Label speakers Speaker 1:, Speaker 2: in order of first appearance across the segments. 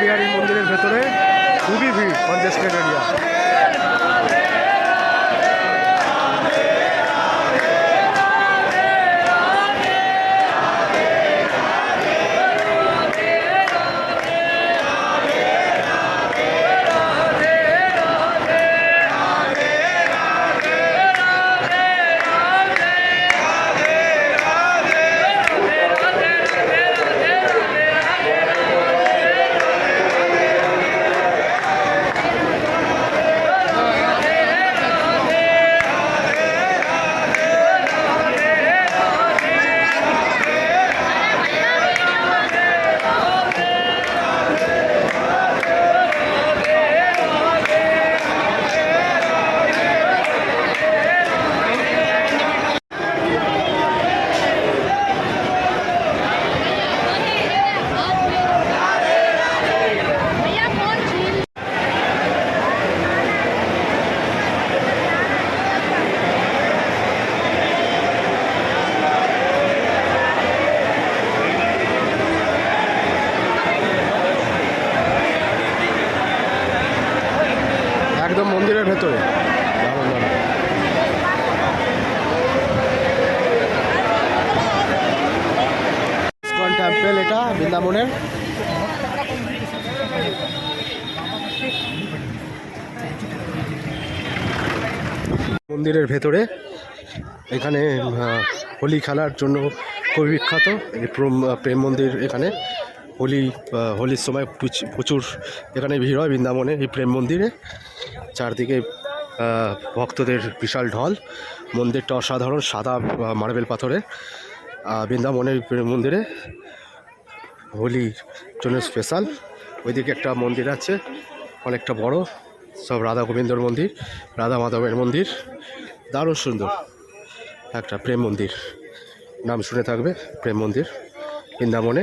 Speaker 1: বিহারী মন্দিরের ভেতরে খুবই ভিড় কনজেস্টেড এরিয়া। মন্দিরের ভেতরে। এটা, বৃন্দাবনের। মন্দিরের ভেতরে। এখানে হোলি খেলার জন্য খুবই বিখ্যাত। প্রেম মন্দির এখানে। হোলি হোলির সময় প্রচুর এখানে ভিড় হয় বৃন্দাবনে, এই প্রেম মন্দিরে। চারদিকে ভক্তদের বিশাল ঢল। মন্দিরটা অসাধারণ, সাদা মার্বেল পাথরে বৃন্দাবনের প্রেম মন্দিরে হোলির জন্য স্পেশাল। ওইদিকে একটা মন্দির আছে, অনেকটা বড়, সব রাধা গোবিন্দর মন্দির, রাধা মাধবের মন্দির। দারুণ সুন্দর একটা প্রেম মন্দির। নাম শুনে থাকবে, প্রেম মন্দির, বৃন্দাবনে।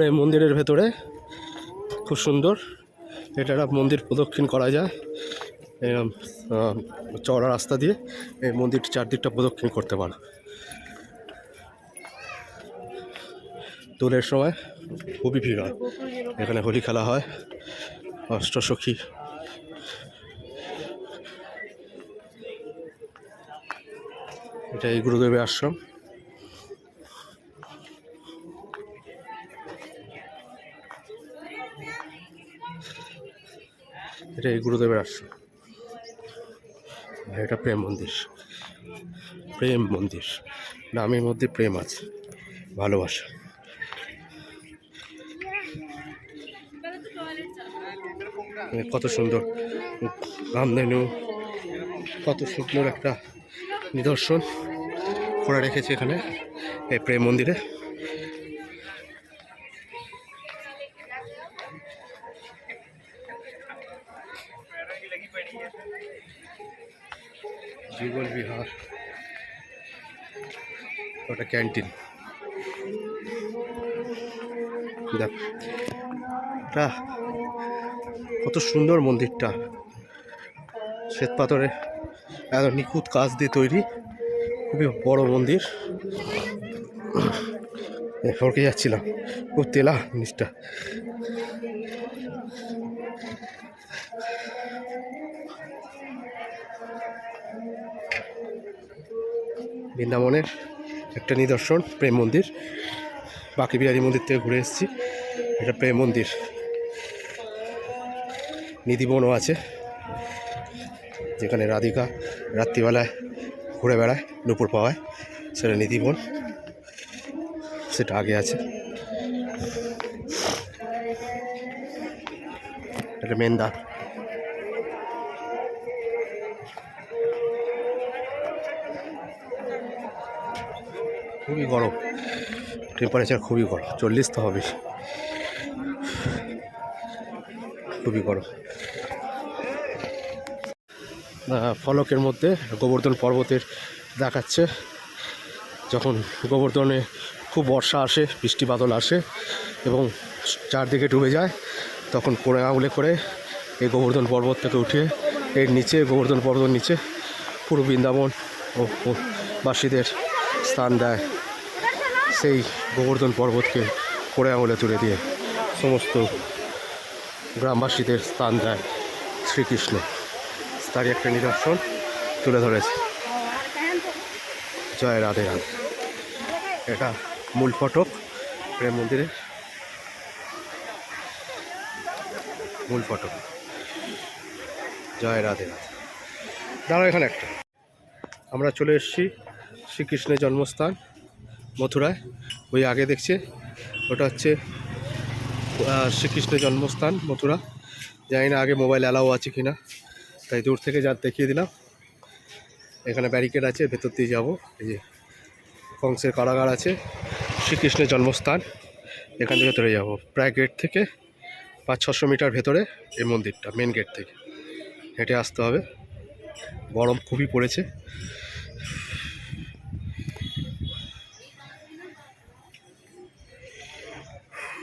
Speaker 1: প্রেম মন্দিরের ভেতরে খুব সুন্দর। এটা একটা মন্দির প্রদক্ষিণ করা যায়। এরম চওড়া রাস্তা দিয়ে এই মন্দিরটি চারদিকটা প্রদক্ষিণ করতে পারো। দোলের সময় খুবই ভিড় হয়। এখানে হোলি খেলা হয়, অষ্টসখী। এটা এই গুরুদেবের আশ্রম। এটা এই গুরুদেবের আশ্রম। আর এটা প্রেম মন্দির। প্রেম মন্দির। নামের মধ্যে প্রেম আছে। ভালোবাসা। কত সুন্দর। রামধেনু, কত সুন্দর একটা নিদর্শন। করে রেখেছে এখানে, এই প্রেম মন্দিরে। যুগল বিহার। ওটা ক্যান্টিন। দেখ কত সুন্দর মন্দিরটা। শ্বেত পাথরে এত নিখুঁত কাজ দিয়ে তৈরি। খুবই বড় মন্দির। হরকে যাচ্ছিলাম। খুব তেলা জিনিসটা। বৃন্দাবনের একটা নিদর্শন, প্রেম মন্দির। বাকি বিহারি মন্দির থেকে ঘুরে এসেছি, এটা প্রেম মন্দির। নিধিবনও আছে, যেখানে রাধিকা রাত্রিবেলায় ঘুরে বেড়ায়, নুপুর পাওয়ায়। সেটা নিধিবন সেটা আগে আছে। এটা মেন খুবই গরম। টেম্পারেচার খুবই গরম। চল্লিশ তো হবে খুবই গরম। ফলকের মধ্যে গোবর্ধন পর্বতের দেখাচ্ছে। যখন গোবর্ধনে খুব বর্ষা আসে, বৃষ্টি বাদল আসে এবং চারদিকে ডুবে যায়, তখন কোড়ে আঙুলে করে এই গোবর্ধন পর্বত থেকে উঠে এর নিচে, গোবর্ধন পর্বতের নিচে পুরো বৃন্দাবন ও ও বাসীদের স্থান দেয়। সেই গোবর্ধন পর্বতকে কোড়ে আঙুলে তুলে দিয়ে সমস্ত গ্রামবাসীদের স্থান দেয় শ্রীকৃষ্ণ। তারই একটা নিদর্শন তুলে ধরেছে। জয় রাধে রাধে। এটা মূল ফটক, প্রেম মন্দিরের মূল ফটক। জয় রাধে রাধে। দাঁড়া এখানে একটা। আমরা চলে এসেছি শ্রীকৃষ্ণের জন্মস্থান। মথুরায়। ওই আগে দেখছে। ওটা হচ্ছে শ্রীকৃষ্ণের জন্মস্থান মথুরা। জানি না আগে মোবাইল অ্যালাও আছে কিনা। তাই দূর থেকে যা দেখিয়ে দিলাম। এখানে ব্যারিকেড আছে, ভেতর দিয়ে যাব। এই যে, কংসের কারাগার আছে, শ্রীকৃষ্ণের জন্মস্থান। এখান থেকে ভেতরে যাব। প্রায় গেট থেকে পাঁচ ছশো মিটার ভেতরে এই মন্দিরটা মেন গেট থেকে। হেঁটে আসতে হবে। গরম খুবই পড়েছে।